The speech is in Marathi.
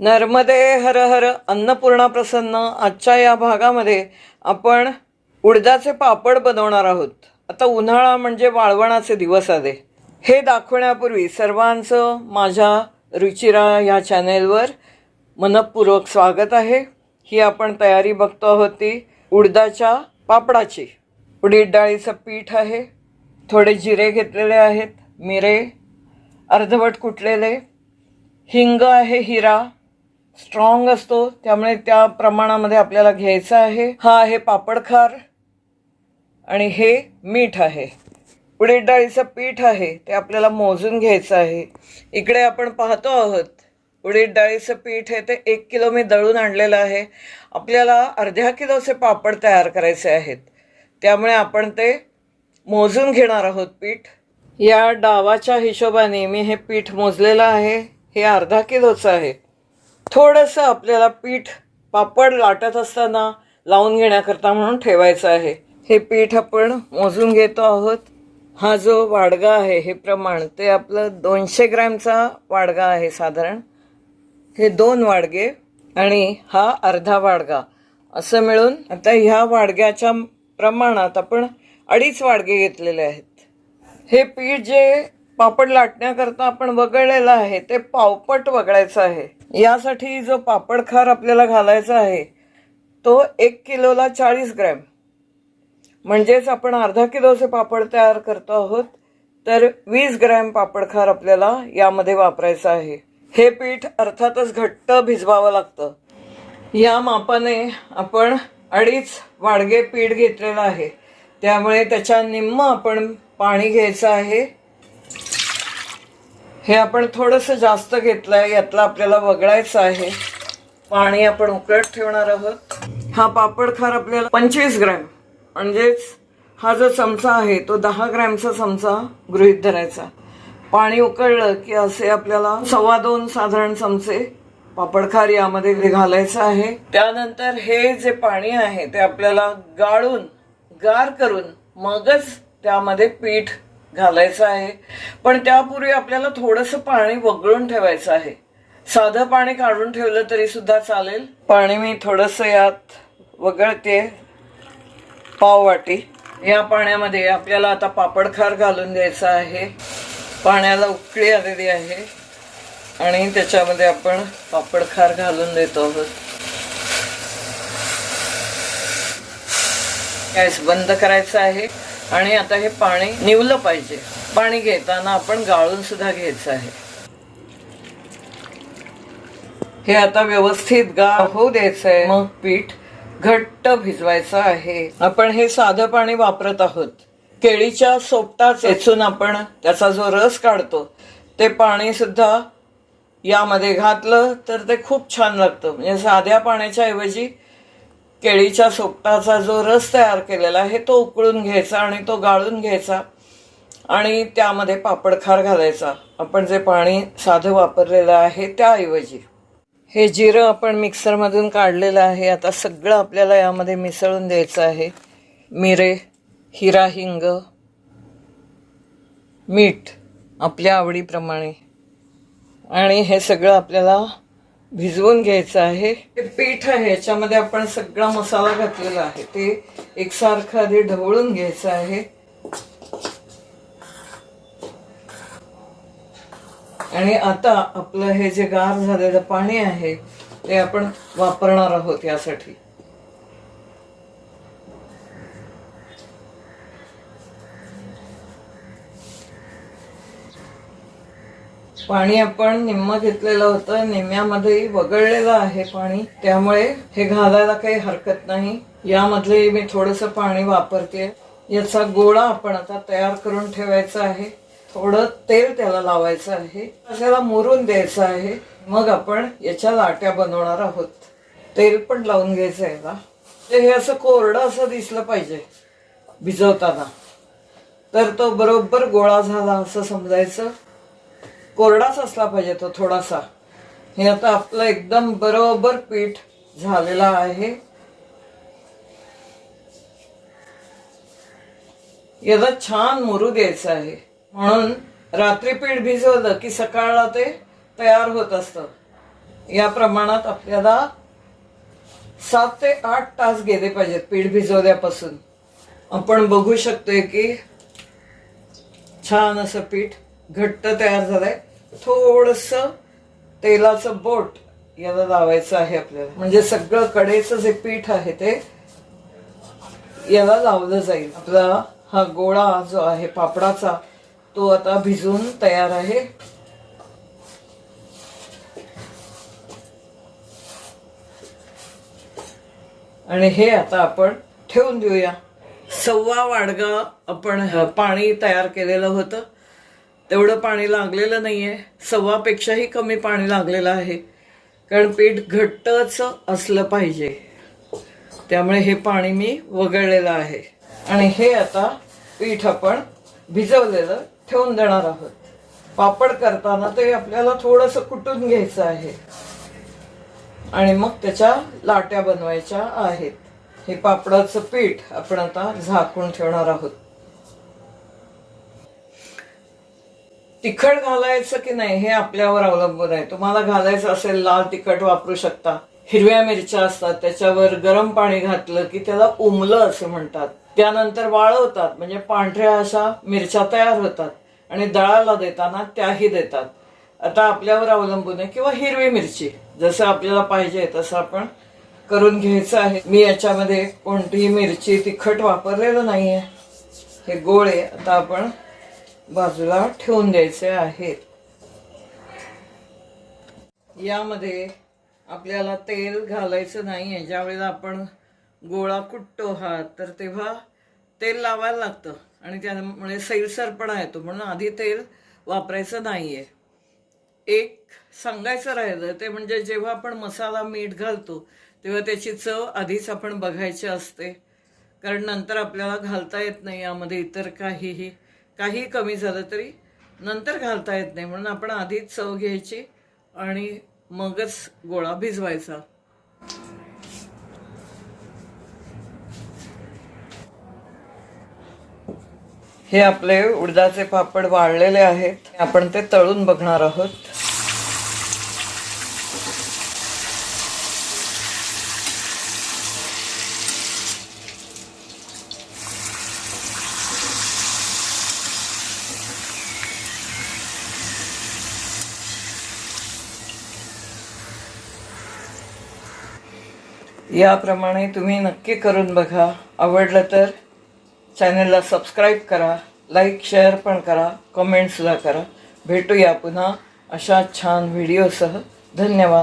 नर्मदे हर हर अन्नपूर्णा प्रसन्न आजच्या या भागामध्ये आपण उडदाचे पापड बनवणार आहोत. आता उन्हाळा म्हणजे वाळवणाचे दिवस आले. हे दाखवण्यापूर्वी सर्वांचं माझ्या रुचिरा या चॅनेलवर मनपूर्वक स्वागत आहे. ही आपण तयारी बघतो आहोत ती उडदाच्या पापडाची. उडीद डाळीचं पीठ आहे. थोडे जिरे घेतलेले आहेत. मिरे अर्धवट कुटलेले. हिंग आहे हिरा स्ट्रॉंग असतो त्यामुळे त्या प्रमाणामध्ये आपल्याला घ्यायचा आहे. हा आहे पापडखार आणि हे मीठ आहे. उडीद डाळीचं पीठ आहे ते आपल्याला मोजून घ्यायचं आहे. इकडे आपण पाहतो आहोत उडीद डाळीचं पीठ आहे ते एक किलो मी दळून आणलेलं आहे. आपल्याला अर्ध्या किलोचे पापड तयार करायचे आहेत. त्यामुळे आपण ते मोजून घेणार आहोत पीठ. या डावाच्या हिशोबाने मी हे पीठ मोजलेलं आहे हे अर्धा किलोचं आहे. थोडंसं आपल्याला पीठ पापड लाटत असताना लावून घेण्याकरता म्हणून ठेवायचं आहे. हे पीठ आपण मोजून घेतो आहोत. हा जो वाडगा आहे हे प्रमाण ते आपलं दोनशे ग्रॅमचा वाडगा आहे साधारण. हे दोन वाडगे आणि हा अर्धा वाडगा. असं मिळून आता ह्या वाडग्याच्या प्रमाणात आपण अडीच वाडगे घेतलेले आहेत. हे पीठ जे पापड लाटण्याकरता आपण वगळलेलं आहे ते पावपट वगळायचं आहे. यासाठी जो पापड खार आपल्याला घालायचा आहे तो एक किलोला चाळीस ग्रॅम. म्हणजेच आपण अर्धा किलोचे पापड तयार करतो आहोत तर वीस ग्रॅम पापड खार आपल्याला यामध्ये वापरायचं आहे. हे पीठ अर्थातच घट्ट भिजवावं लागतं. या मापाने आपण अडीच वाडगे पीठ घेतलेलं आहे. त्यामुळे त्याच्या निम्म आपण पाणी घ्यायचं आहे. हे आपण थोडंसं जास्त घेतलं आहे यातला आपल्याला वगळायचं आहे. पाणी आपण उकळत ठेवणार आहोत. हा पापड खार आपल्याला पंचवीस ग्रॅम. म्हणजेच हा जो चमचा आहे तो दहा ग्रॅमचा चमचा गृहीत धरायचा. पाणी उकळलं की असे आपल्याला सव्वा दोन साधारण चमचे पापडखार यामध्ये घालायचं आहे. त्यानंतर हे जे पाणी आहे ते आपल्याला गाळून गार करून मगच त्यामध्ये पीठ घालायचं आहे. पण त्यापूर्वी आपल्याला थोडंसं पाणी वगळून ठेवायचं आहे. साधं पाणी काढून ठेवलं तरी सुद्धा चालेल. पाणी मी थोडंसं यात वगळते. पाव वाटी. या पाण्यामध्ये आपल्याला आता पापडखार घालून द्यायचा आहे. पाण्याला उकळी आलेली आहे. आणि त्याच्यामध्ये आपण पापडखार घालून देतो आहोत. गॅस बंद करायचा आहे. आणि आता हे पाणी निवलं पाहिजे. पाणी घेताना आपण गाळून सुद्धा घ्यायचं आहे. हे आता व्यवस्थित गाळ होऊ द्यायचं आहे मग पीठ घट्ट भिजवायचं आहे. आपण हे साधं पाणी वापरत आहोत. केळीच्या सोपटा चेचून आपण त्याचा जो रस काढतो ते पाणी सुद्धा यामध्ये घातलं तर ते खूप छान लागतं. म्हणजे साध्या पाण्याच्या ऐवजी केळीच्या सोपटाचा जो रस तयार केलेला आहे तो उकळून घ्यायचा आणि तो गाळून घ्यायचा आणि त्यामध्ये पापडखार घालायचा. आपण जे पाणी साधं वापरलेलं आहे त्याऐवजी. हे जिरं आपण मिक्सरमधून काढलेलं आहे. आता सगळं आपल्याला यामध्ये मिसळून द्यायचं आहे. मिरे हिरा हिंग मीठ आपल्या आवडीप्रमाणे. आणि हे सगळं आपल्याला भिजवून घ्यायचं आहे. ते पीठ आहे याच्यामध्ये आपण सगळा मसाला घातलेला आहे. ते एकसारखं आधी ढवळून घ्यायचं आहे. आणि आता आपलं हे जे गार झालेलं पाणी आहे ते आपण वापरणार आहोत यासाठी. पाणी आपण निम्म घेतलेलं होतं निम्म्यामध्ये वगळलेलं आहे पाणी. त्यामुळे हे घालायला काही हरकत नाही. यामधले मी थोडंसं पाणी वापरते याचा गोळा आपण आता तयार करून ठेवायचा आहे. थोडं तेल त्याला लावायचं आहे. त्याला मुरून द्यायचं आहे. मग आपण याच्या लाट्या बनवणार आहोत. तेल पण लावून घ्यायचं याला ते हे असं कोरडं असं दिसलं पाहिजे भिजवताना. तर तो बरोबर गोळा झाला असं समजायचं. कोरडाच असला पाहिजे तो थोडासा. हे आता आपलं एकदम बरोबर पीठ झालेलं आहे. याला छान मुरू द्यायचं आहे. म्हणून रात्री पीठ भिजवलं की सकाळला ते तयार होत असतं. या प्रमाणात आपल्याला सात ते आठ तास गेले पाहिजेत पीठ भिजवल्यापासून. आपण बघू शकतोय की छान असं पीठ घट्ट तयार झालाय. थोडस तेलाचं बोट याला लावायचं आहे आपल्याला. म्हणजे सगळं कडेचं जे पीठ आहे ते याला लावलं जाईल. आपला हा गोळा जो आहे पापडाचा तो आता भिजून तयार आहे. आणि हे आता आपण ठेवून देऊया. सव्वा वाडगा आपण पाणी तयार केलेलं होतं. तेवढं पाणी लागलेलं नाहीये. सव्वापेक्षाही कमी पाणी लागलेलं आहे. कारण पीठ घट्टच असलं पाहिजे. त्यामुळे हे पाणी मी वगळलेलं आहे. आणि हे आता पीठ आपण भिजवलेलं ठेवून देणार आहोत. पापड करताना ते आपल्याला थोडंसं कुटून घ्यायचं आहे. आणि मग त्याच्या लाट्या बनवायच्या आहेत. हे पापडाचं पीठ आपण आता झाकून ठेवणार आहोत. तिखट घालायचं की नाही हे आपल्यावर अवलंबून आहे. तुम्हाला घालायचं असेल लाल तिखट वापरू शकता. हिरव्या मिरच्या असतात त्याच्यावर गरम पाणी घातलं की त्याला उमलं असं म्हणतात. त्यानंतर वाळवतात म्हणजे पांढऱ्या अशा मिरच्या तयार होतात आणि दळाला देताना त्याही देतात. आता आपल्यावर अवलंबून आहे किंवा हिरवी मिरची जसं आपल्याला पाहिजे तसं आपण करून घ्यायचं आहे. मी याच्यामध्ये कोणतीही मिरची तिखट वापरलेलं नाहीये. हे गोळे आता आपण बाजूला ठेवून द्यायचे आहेत यामध्ये आपल्याला तेल घालायचं नाही आहे. ज्यावेळेला आपण गोळा कुटतो हा तर तेव्हा तेल लावायला लागतं. आणि त्यामुळे सैलसरपणा येतो. म्हणून आधी तेल वापरायचं नाही आहे एक सांगायचं राहिलं ते म्हणजे जेव्हा आपण मसाला मीठ घालतो तेव्हा त्याची चव आधीच आपण बघायची असते. कारण नंतर आपल्याला घालता येत नाही. यामध्ये इतर काहीही काही कमी झालं तरी नंतर घालता येत नाही. म्हणून आपण आधीच चव घ्यायची आणि मगच गोळा भिजवायचा. हे आपले उडदाचे पापड वाळलेले आहेत. आपण ते तळून बघणार आहोत. याप्रमाणे तुम्ही नक्की करून बघा. आवडलं तर चॅनलला सबस्क्राईब करा लाईक शेअर पण करा कमेंटसुद्धा करा. भेटूया पुन्हा अशा छान व्हिडिओसह. धन्यवाद.